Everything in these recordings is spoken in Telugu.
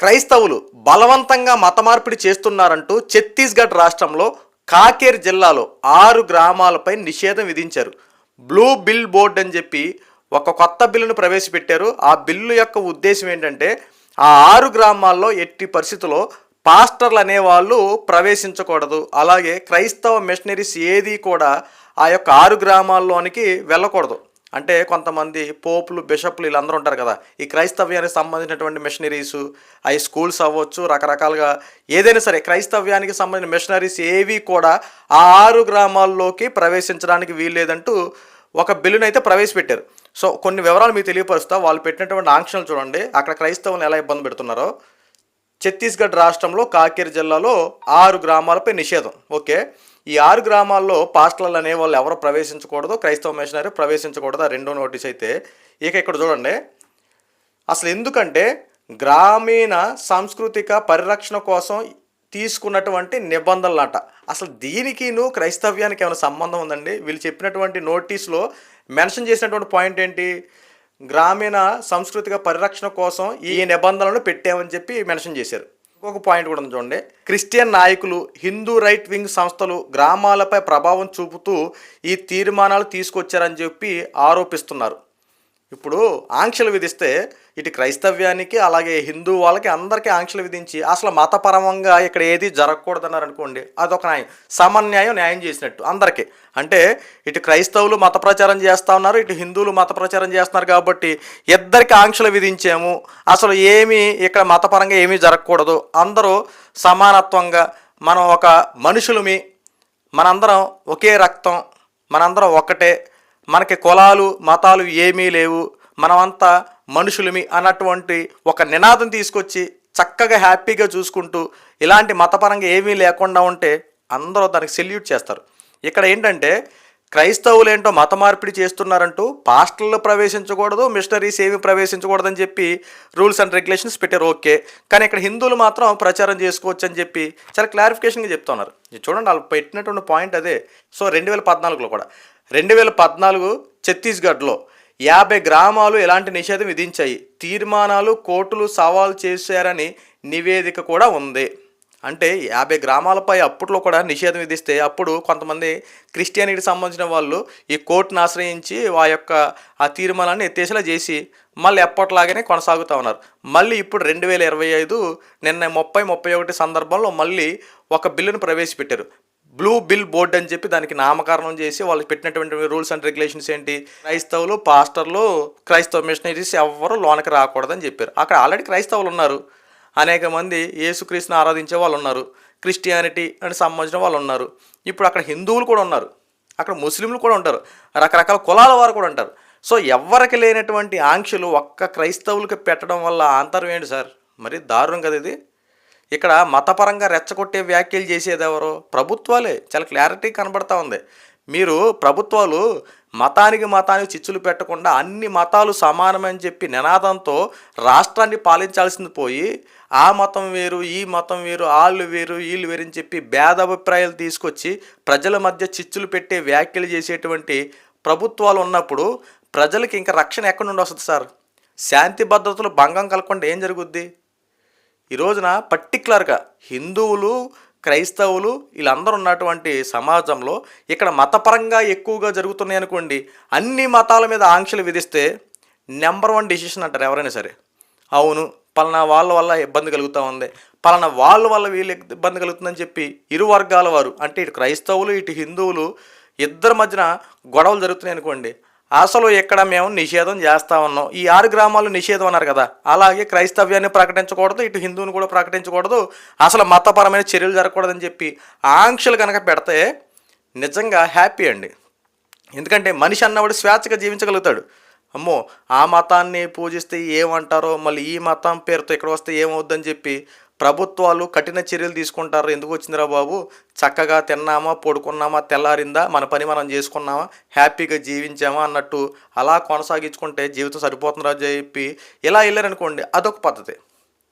క్రైస్తవులు బలవంతంగా మత మార్పిడి చేస్తున్నారంటూ ఛత్తీస్గఢ్ రాష్ట్రంలో కాకేర్ జిల్లాలో ఆరు గ్రామాలపై నిషేధం విధించారు. బ్లూ బిల్ బోర్డ్ అని చెప్పి ఒక కొత్త బిల్లును ప్రవేశపెట్టారు. ఆ బిల్లు యొక్క ఉద్దేశం ఏంటంటే ఆ ఆరు గ్రామాల్లో ఎట్టి పరిస్థితుల్లో పాస్టర్లు అనేవాళ్ళు ప్రవేశించకూడదు. అలాగే క్రైస్తవ మిషనరీస్ ఏది కూడా ఆ యొక్క ఆరు గ్రామాల్లోనికి వెళ్ళకూడదు. అంటే కొంతమంది పోపులు బిషప్లు వీళ్ళందరూ ఉంటారు కదా. ఈ క్రైస్తవ్యానికి సంబంధించినటువంటి మిషనరీస్ అవి స్కూల్స్ అవ్వచ్చు రకరకాలుగా ఏదైనా సరే క్రైస్తవ్యానికి సంబంధించిన మిషనరీస్ ఏవి కూడా ఆ ఆరు గ్రామాల్లోకి ప్రవేశించడానికి వీల్లేదంటూ ఒక బిల్లును అయితే ప్రవేశపెట్టారు. సో కొన్ని వివరాలు మీకు తెలియపరుస్తా. వాళ్ళు పెట్టినటువంటి ఆంక్షలు చూడండి. అక్కడ క్రైస్తవులను ఎలా ఇబ్బంది పెడుతున్నారో. ఛత్తీస్గఢ్ రాష్ట్రంలో కాకేర్ జిల్లాలో ఆరు గ్రామాలపై నిషేధం. ఓకే? ఈ ఆరు గ్రామాల్లో పాస్టర్లు అనే వాళ్ళు ఎవరు ప్రవేశించకూడదు? క్రైస్తవ మిషనరీ ప్రవేశించకూడదు? ఆ రెండో నోటీస్ అయితే. ఇక ఇక్కడ చూడండి. అసలు ఎందుకంటే గ్రామీణ సాంస్కృతిక పరిరక్షణ కోసం తీసుకున్నటువంటి నిబంధనలట. అసలు దీనికిను క్రైస్తవ్యానికి ఏమైనా సంబంధం ఉందండి? వీళ్ళు చెప్పినటువంటి నోటీస్లో మెన్షన్ చేసినటువంటి పాయింట్ ఏంటి? గ్రామీణ సాంస్కృతిక పరిరక్షణ కోసం ఈ నిబంధనలను పెట్టామని చెప్పి మెన్షన్ చేశారు. ఇంకొక పాయింట్ కూడా ఉంది చూడండి. క్రిస్టియన్ నాయకులు హిందూ రైట్ వింగ్ సంస్థలు గ్రామాలపై ప్రభావం చూపుతూ ఈ తీర్మానాలు తీసుకొచ్చారని చెప్పి ఆరోపిస్తున్నారు. ఇప్పుడు ఆంక్షలు విధిస్తే ఇటు క్రైస్తవ్యానికి అలాగే హిందూ వాళ్ళకి అందరికీ ఆంక్షలు విధించి అసలు మతపరంగా ఇక్కడ ఏది జరగకూడదన్నారు అనుకోండి అదొక న్యాయం. సమన్యాయం న్యాయం చేసినట్టు అందరికీ. అంటే ఇటు క్రైస్తవులు మత ప్రచారం చేస్తూ ఉన్నారు ఇటు హిందువులు మత ప్రచారం చేస్తున్నారు కాబట్టి ఇద్దరికి ఆంక్షలు విధించాము. అసలు ఏమీ ఇక్కడ మతపరంగా ఏమీ జరగకూడదు. అందరూ సమానత్వంగా మనం ఒక మనుషులమి మనందరం ఒకే రక్తం మనందరం ఒక్కటే మనకి కులాలు మతాలు ఏమీ లేవు. మనమంతా మనుషులమి అన్నటువంటి ఒక నినాదం తీసుకొచ్చి చక్కగా హ్యాపీగా చూసుకుంటూ ఇలాంటి మతపరంగా ఏమీ లేకుండా ఉంటే అందరూ దానికి సెల్యూట్ చేస్తారు. ఇక్కడ ఏంటంటే క్రైస్తవులు ఏంటో మత మార్పిడి చేస్తున్నారంటూ పాస్టల్లో ప్రవేశించకూడదు మిషనరీస్ ఏమి ప్రవేశించకూడదని చెప్పి రూల్స్ అండ్ రెగ్యులేషన్స్ పెట్టారు. ఓకే. కానీ ఇక్కడ హిందువులు మాత్రం ప్రచారం చేసుకోవచ్చు అని చెప్పి చాలా క్లారిఫికేషన్గా చెప్తున్నారు. చూడండి వాళ్ళు పెట్టినటువంటి పాయింట్ అదే. సో రెండు వేల పద్నాలుగులో కూడా రెండు వేల పద్నాలుగు ఛత్తీస్గఢ్లో యాభై గ్రామాలు ఎలాంటి నిషేధం విధించాయి? తీర్మానాలు కోర్టులు సవాల్ చేశారని నివేదిక కూడా ఉంది. అంటే యాభై గ్రామాలపై అప్పట్లో కూడా నిషేధం విధిస్తే అప్పుడు కొంతమంది క్రిస్టియానిటీకి సంబంధించిన వాళ్ళు ఈ కోర్టును ఆశ్రయించి ఆ యొక్క ఆ తీర్మానాన్ని ఎత్తేసేలా చేసి మళ్ళీ ఎప్పట్లాగానే కొనసాగుతూ ఉన్నారు. మళ్ళీ ఇప్పుడు రెండు వేల ఇరవై ఐదు నిన్న ముప్పై ముప్పై ఒకటి సందర్భంలో మళ్ళీ ఒక బిల్లును ప్రవేశపెట్టారు. బ్లూ బిల్ బోర్డ్ అని చెప్పి దానికి నామకరణం చేసి వాళ్ళు పెట్టినటువంటి రూల్స్ అండ్ రెగ్యులేషన్స్ ఏంటి? క్రైస్తవులు పాస్టర్లు క్రైస్తవ మిషనరీస్ ఎవ్వరూ లోనకి రాకూడదని చెప్పారు. అక్కడ ఆల్రెడీ క్రైస్తవులు ఉన్నారు. అనేక మంది యేసుక్రీస్తుని ఆరాధించే వాళ్ళు ఉన్నారు. క్రిస్టియానిటీ అని సంబంధించిన వాళ్ళు ఉన్నారు. ఇప్పుడు అక్కడ హిందువులు కూడా ఉన్నారు. అక్కడ ముస్లింలు కూడా ఉంటారు. రకరకాల కులాల వారు కూడా ఉంటారు. సో ఎవరికి లేనటువంటి ఆంక్షలు ఒక్క క్రైస్తవులకి పెట్టడం వల్ల ఆంతరం ఏంటి సార్? మరి దారుణం కదా ఇది. ఇక్కడ మతపరంగా రెచ్చగొట్టే వ్యాఖ్యలు చేసేది ఎవరు ప్రభుత్వాలే. చాలా క్లారిటీ కనబడతా ఉంది. మీరు ప్రభుత్వాలు మతానికి మతానికి చిచ్చులు పెట్టకుండా అన్ని మతాలు సమానమని చెప్పి నినాదంతో రాష్ట్రాన్ని పాలించాల్సింది పోయి ఆ మతం వేరు ఈ మతం వేరు వాళ్ళు వేరు వీళ్ళు వేరు అని చెప్పి భేదాభిప్రాయాలు తీసుకొచ్చి ప్రజల మధ్య చిచ్చులు పెట్టే వ్యాఖ్యలు చేసేటువంటి ప్రభుత్వాలు ఉన్నప్పుడు ప్రజలకి ఇంకా రక్షణ ఎక్కడి నుండి వస్తుంది సార్? శాంతి భద్రతలు భంగం కలగకుండా ఏం జరుగుద్ది? ఈ రోజున పర్టికులర్గా హిందువులు క్రైస్తవులు వీళ్ళందరూ ఉన్నటువంటి సమాజంలో ఇక్కడ మతపరంగా ఎక్కువగా జరుగుతున్నాయి అనుకోండి అన్ని మతాల మీద ఆంక్షలు విధిస్తే నెంబర్ వన్ డిసిషన్ అంటారు ఎవరైనా సరే. అవును పలానా వాళ్ళ వల్ల ఇబ్బంది కలుగుతూ ఉంది పలానా వాళ్ళ వల్ల వీళ్ళు ఇబ్బంది కలుగుతుందని చెప్పి ఇరు వర్గాల వారు అంటే ఇటు క్రైస్తవులు ఇటు హిందువులు ఇద్దరి మధ్యన గొడవలు జరుగుతున్నాయి అనుకోండి అసలు ఇక్కడ మేము నిషేధం చేస్తా ఉన్నాం. ఈ ఆరు గ్రామాలు నిషేధం అన్నారు కదా. అలాగే క్రైస్తవ్యాన్ని ప్రకటించకూడదు ఇటు హిందువుని కూడా ప్రకటించకూడదు. అసలు మతపరమైన చర్యలు జరగకూడదని చెప్పి ఆంక్షలు కనుక పెడితే నిజంగా హ్యాపీ అండి. ఎందుకంటే మనిషి అన్నవాడు స్వేచ్ఛగా జీవించగలుగుతాడు. అమ్మో ఆ మతాన్ని పూజిస్తే ఏమంటారో మళ్ళీ ఈ మతం పేరుతో ఇక్కడ వస్తే ఏమవుద్దని చెప్పి ప్రభుత్వాలు కఠిన చర్యలు తీసుకుంటారు. ఎందుకు వచ్చిందిరా బాబు? చక్కగా తిన్నామా పడుకున్నామా తెల్లారిందా? మన పని మనం చేసుకున్నామా? హ్యాపీగా జీవించామా అన్నట్టు అలా కొనసాగించుకుంటే జీవితం సరిపోతుందిరా అని చెప్పి ఇలా వెళ్ళారనుకోండి అదొక పద్ధతి.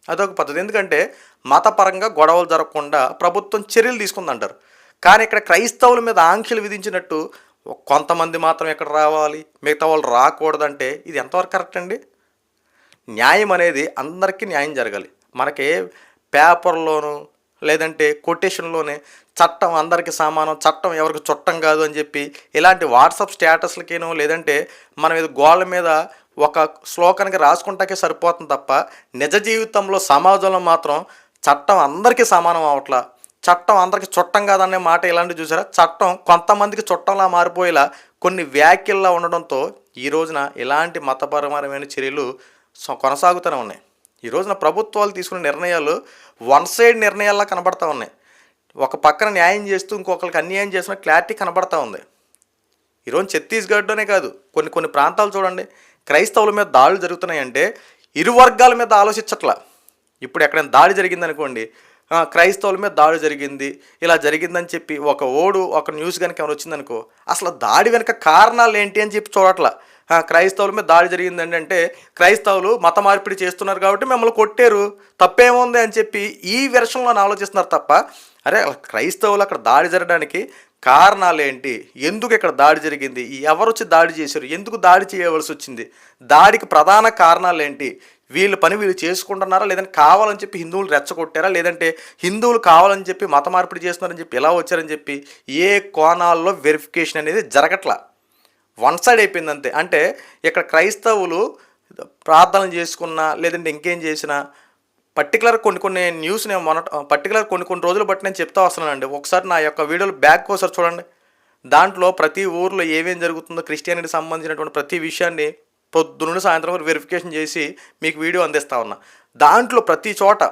అదొక పద్ధతి. ఎందుకంటే మతపరంగా గొడవలు జరగకుండా ప్రభుత్వం చర్యలు తీసుకుందంటారు. కానీ ఇక్కడ క్రైస్తవుల మీద ఆంక్షలు విధించినట్టు కొంతమంది మాత్రం ఇక్కడ రావాలి? మిగతా వాళ్ళు రాకూడదంటే ఇది ఎంతవరకు కరెక్ట్ అండి? న్యాయం అనేది అందరికీ న్యాయం జరగాలి. మనకి పేపర్లోనూ లేదంటే కొటేషన్లోనే చట్టం అందరికీ సమానం చట్టం ఎవరికి చుట్టం కాదు అని చెప్పి ఇలాంటి వాట్సాప్ స్టేటస్లకేనో లేదంటే మనం ఇది గోళ్ళ మీద ఒక శ్లోకానికి రాసుకుంటాకే సరిపోతుంది తప్ప నిజ జీవితంలో సమాజంలో మాత్రం చట్టం అందరికీ సమానం అవట్లా చట్టం అందరికీ చుట్టం కాదనే మాట ఇలాంటివి చూసారా? చట్టం కొంతమందికి చుట్టంలా మారిపోయేలా కొన్ని వ్యాఖ్యల్లా ఉండడంతో ఈ రోజున ఇలాంటి మతపరమైన చర్యలు కొనసాగుతూనే ఉన్నాయి. ఈ రోజున ప్రభుత్వాలు తీసుకున్న నిర్ణయాలు వన్ సైడ్ నిర్ణయాల్లా కనబడతా ఉన్నాయి. ఒక పక్కన న్యాయం చేస్తూ ఇంకొకరికి అన్యాయం చేసిన క్లారిటీ కనబడతా ఉంది. ఈరోజు ఛత్తీస్గఢ్లోనే కాదు కొన్ని కొన్ని ప్రాంతాలు చూడండి క్రైస్తవుల మీద దాడులు జరుగుతున్నాయంటే ఇరు వర్గాల మీద ఆలోచించట్లా. ఇప్పుడు ఎక్కడైనా దాడి జరిగింది అనుకోండి క్రైస్తవుల మీద దాడి జరిగింది ఇలా జరిగిందని చెప్పి ఒక ఓడు ఒక న్యూస్ కనుక ఏమైనా వచ్చిందనుకో అసలు దాడి వెనుక కారణాలు ఏంటి అని చెప్పి చూడట్లా. క్రైస్తవుల మీద దాడి జరిగిందండి అంటే క్రైస్తవులు మత మార్పిడి చేస్తున్నారు కాబట్టి మిమ్మల్ని కొట్టారు. తప్పేముంది అని చెప్పి ఈ వెర్షన్లో ఆలోచిస్తున్నారు తప్ప అరే క్రైస్తవులు అక్కడ దాడి జరగడానికి కారణాలు ఏంటి ఎందుకు ఇక్కడ దాడి జరిగింది? ఎవరు వచ్చి దాడి చేశారు? ఎందుకు దాడి చేయవలసి వచ్చింది? దాడికి ప్రధాన కారణాలు ఏంటి వీళ్ళ పని వీళ్ళు చేసుకుంటున్నారా? లేదంటే కావాలని చెప్పి హిందువులు రెచ్చగొట్టారా? లేదంటే హిందువులు కావాలని చెప్పి మత మార్పిడి చేస్తున్నారని చెప్పి ఎలా వచ్చారని చెప్పి ఏ కోణాల్లో వెరిఫికేషన్ అనేది జరగట్లా? వన్ సైడ్ అయిపోయింది అంతే అంటే ఇక్కడ క్రైస్తవులు ప్రార్థనలు చేసుకున్నా లేదంటే ఇంకేం చేసినా పర్టికులర్ కొన్ని కొన్ని న్యూస్ నేను మొన్న పర్టికులర్ కొన్ని కొన్ని రోజులు బట్టి నేను చెప్తా వస్తున్నానండి. ఒకసారి నా యొక్క వీడియోలు బ్యాక్ ఒకసారి చూడండి. దాంట్లో ప్రతి ఊర్లో ఏమేం జరుగుతుందో క్రిస్టియానిటీకి సంబంధించినటువంటి ప్రతి విషయాన్ని పొద్దున్న సాయంత్రం వరకు వెరిఫికేషన్ చేసి మీకు వీడియో అందిస్తా ఉన్నా. దాంట్లో ప్రతి చోట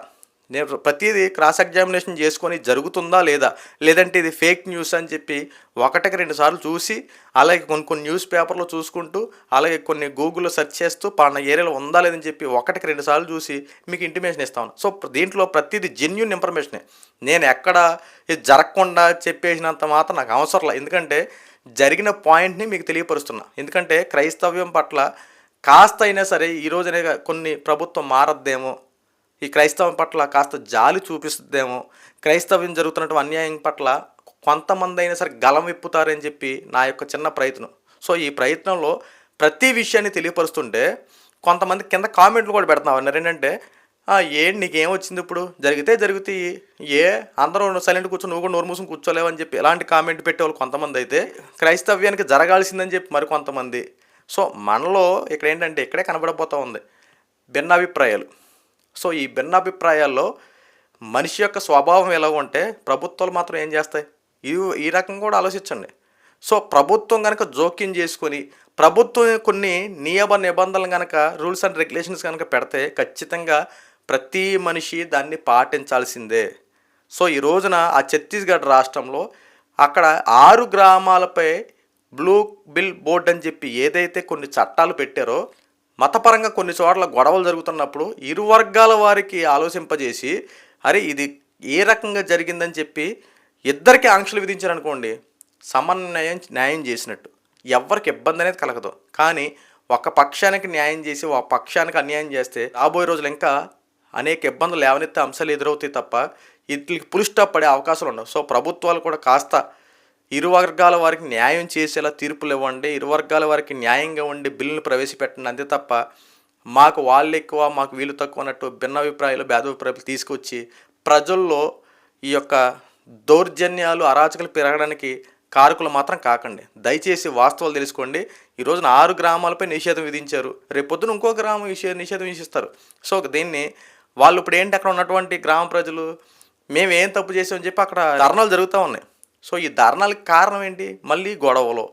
నేను ప్రతిదీ క్రాస్ ఎగ్జామినేషన్ చేసుకొని జరుగుతుందా లేదా? లేదంటే ఇది ఫేక్ న్యూస్ అని చెప్పి ఒకటికి రెండు సార్లు చూసి అలాగే కొన్ని కొన్ని న్యూస్ పేపర్లో చూసుకుంటూ అలాగే కొన్ని గూగుల్లో సెర్చ్ చేస్తూ పలానా ఏరియాలో ఉందా లేదని చెప్పి ఒకటికి రెండు సార్లు చూసి మీకు ఇంటిమేషన్ ఇస్తాను సో దీంట్లో ప్రతిదీ జెన్యున్ ఇన్ఫర్మేషనే నేను ఎక్కడ ఇది జరగకుండా చెప్పేసినంత మాత్రం నాకు అవసరం లేదు. ఎందుకంటే జరిగిన పాయింట్ని మీకు తెలియపరుస్తున్నా. ఎందుకంటే క్రైస్తవ్యం పట్ల కాస్త అయినా సరే ఈ రోజునే కొన్ని ప్రభుత్వం మారద్దేమో ఈ క్రైస్తవం పట్ల కాస్త జాలి చూపిస్తుందేమో. క్రైస్తవ్యం జరుగుతున్నటువంటి అన్యాయం పట్ల కొంతమంది అయినా సరే గలం విప్పుతారని చెప్పి నా యొక్క చిన్న ప్రయత్నం. సో ఈ ప్రయత్నంలో ప్రతి విషయాన్ని తెలియపరుస్తుంటే కొంతమంది కింద కామెంట్లు కూడా పెడుతున్నారు. ఏంటంటే "ఆ, ఏం నీకేం వచ్చింది ఇప్పుడు? జరిగితే జరుగుతాయి ఏ అందరూ సైలెంట్ కూర్చొని నువ్వు కూడా నోరు మూసుకుని కూర్చోలేవని చెప్పి ఎలాంటి కామెంట్ పెట్టేవాళ్ళు కొంతమంది అయితే క్రైస్తవ్యానికి జరగాల్సిందని చెప్పి మరి కొంతమంది. సో మనలో ఇక్కడ ఏంటంటే ఇక్కడే కనబడబోతూ ఉంది. భిన్నాభిప్రాయాలు. సో ఈ భిన్నాభిప్రాయాల్లో మనిషి యొక్క స్వభావం ఎలా ఉంటే ప్రభుత్వాలు మాత్రం ఏం చేస్తాయి? ఈ ఈ రకంగా కూడా ఆలోచించండి. సో ప్రభుత్వం కనుక జోక్యం చేసుకొని ప్రభుత్వం కొన్ని నియమ నిబంధనలు కనుక రూల్స్ అండ్ రెగ్యులేషన్స్ కనుక పెడితే ఖచ్చితంగా ప్రతి మనిషి దాన్ని పాటించాల్సిందే. సో ఈ రోజున ఆ ఛత్తీస్గఢ్ రాష్ట్రంలో అక్కడ ఆరు గ్రామాలపై బ్లూ బిల్ బోర్డ్ అని చెప్పి ఏదైతే కొన్ని చట్టాలు పెట్టారో మతపరంగా కొన్ని చోట్ల గొడవలు జరుగుతున్నప్పుడు ఇరు వర్గాల వారికి ఆలోచింపజేసి అరే ఇది ఏ రకంగా జరిగిందని చెప్పి ఇద్దరికి ఆంక్షలు విధించారనుకోండి సమన్వయం న్యాయం చేసినట్టు. ఎవరికి ఇబ్బంది అనేది కలగదు. కానీ ఒక పక్షానికి న్యాయం చేసి ఒక పక్షానికి అన్యాయం చేస్తే రాబోయే రోజులు ఇంకా అనేక ఇబ్బందులు లేవనెత్తే అంశాలు ఎదురవుతాయి తప్ప వీటికి పులి స్టాప్ పడే అవకాశాలు ఉండవు. సో ప్రభుత్వాలు కూడా కాస్త ఇరు వర్గాల వారికి న్యాయం చేసేలా తీర్పులు ఇవ్వండి ఇరు వర్గాల వారికి న్యాయంగా ఉండి బిల్లును ప్రవేశపెట్టండి. అంతే తప్ప మాకు వాళ్ళు ఎక్కువ మాకు వీళ్ళు తక్కువ అన్నట్టు భిన్నాభిప్రాయాలు భేదాభిప్రాయాలు తీసుకొచ్చి ప్రజల్లో ఈ యొక్క దౌర్జన్యాలు అరాచకలు పెరగడానికి కారకులు మాత్రం కాకండి. దయచేసి వాస్తవాలు తెలుసుకోండి. ఈ రోజున ఆరు గ్రామాలపై నిషేధం విధించారు. రేపు పొద్దున ఇంకో గ్రామం విషయ నిషేధం విధిస్తారు. సో దీన్ని వాళ్ళు ఇప్పుడు ఏంటి అక్కడ ఉన్నటువంటి గ్రామ ప్రజలు? మేము ఏం తప్పు చేసామని చెప్పి అక్కడ ధర్నాలు జరుగుతూ ఉన్నాయి. సో ఈ ధర్నాలకు కారణం ఏంటి? మళ్ళీ గొడవలు.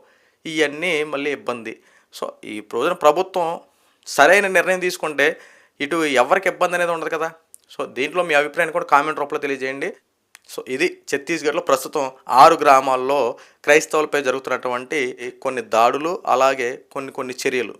ఇవన్నీ మళ్ళీ ఇబ్బంది. సో ఈ రోజున ప్రభుత్వం సరైన నిర్ణయం తీసుకుంటే ఇటు ఎవరికి ఇబ్బంది అనేది ఉండదు కదా. సో దీంట్లో మీ అభిప్రాయాన్ని కూడా కామెంట్ రూపంలో తెలియజేయండి. సో ఇది ఛత్తీస్గఢ్లో ప్రస్తుతం ఆరు గ్రామాల్లో క్రైస్తవులపై జరుగుతున్నటువంటి కొన్ని దాడులు అలాగే కొన్ని కొన్ని చర్యలు.